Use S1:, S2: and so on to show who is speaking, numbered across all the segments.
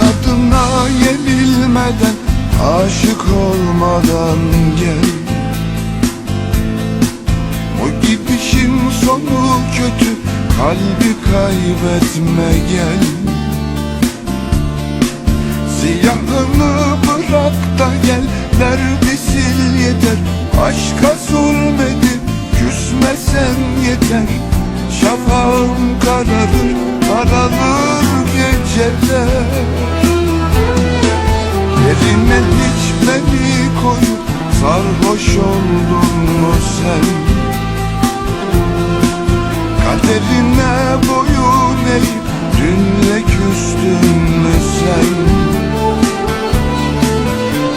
S1: İnadına yenilmeden Aşık olmadan gel. O gidişin sonu kötü Kalbi kaybetme gel. Siyahını bırak da gel Derdi sil yeter? Aşka zulmedip Küsmesen yeter. Şafağım kararır Kararır geceler Yerine hiç beni koyup Sarhoş oldun mu sen? Kaderine boyun eğip Dünle küstün mü sen?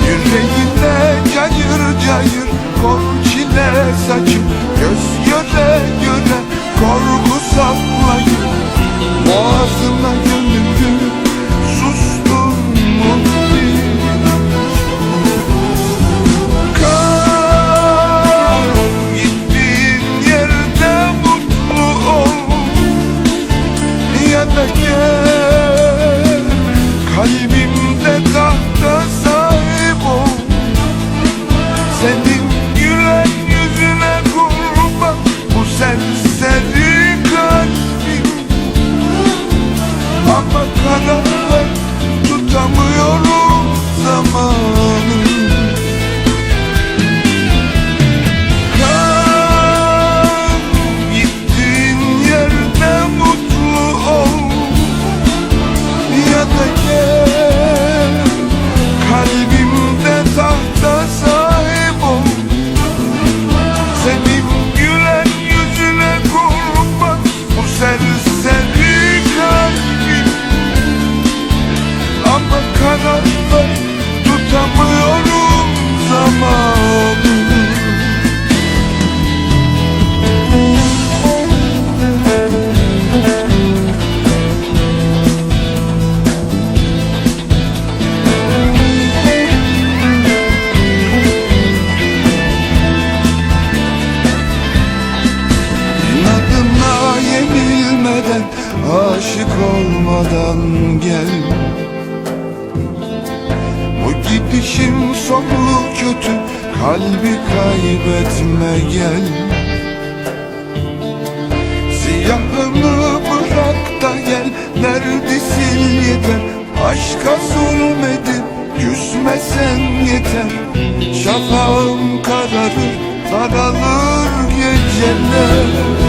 S1: Yüreğine cayır cayır Kor çile saçıp Göz göre göre Korku saklayıp Boğazına gönüllü olmadan gel. Bu gidişin sonu kötü Kalbi kaybetme gel. Siyahını bırak da gel Derdi sil yeter? Aşka zulmedip Küsmesen yeter. Şafağım kararır Daralır geceler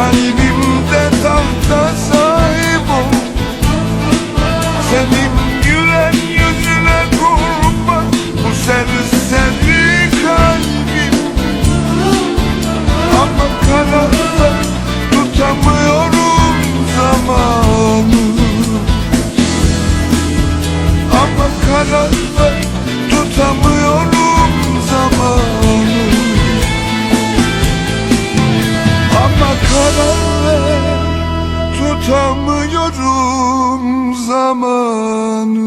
S1: kalbimde tahta tutamıyorum zamanı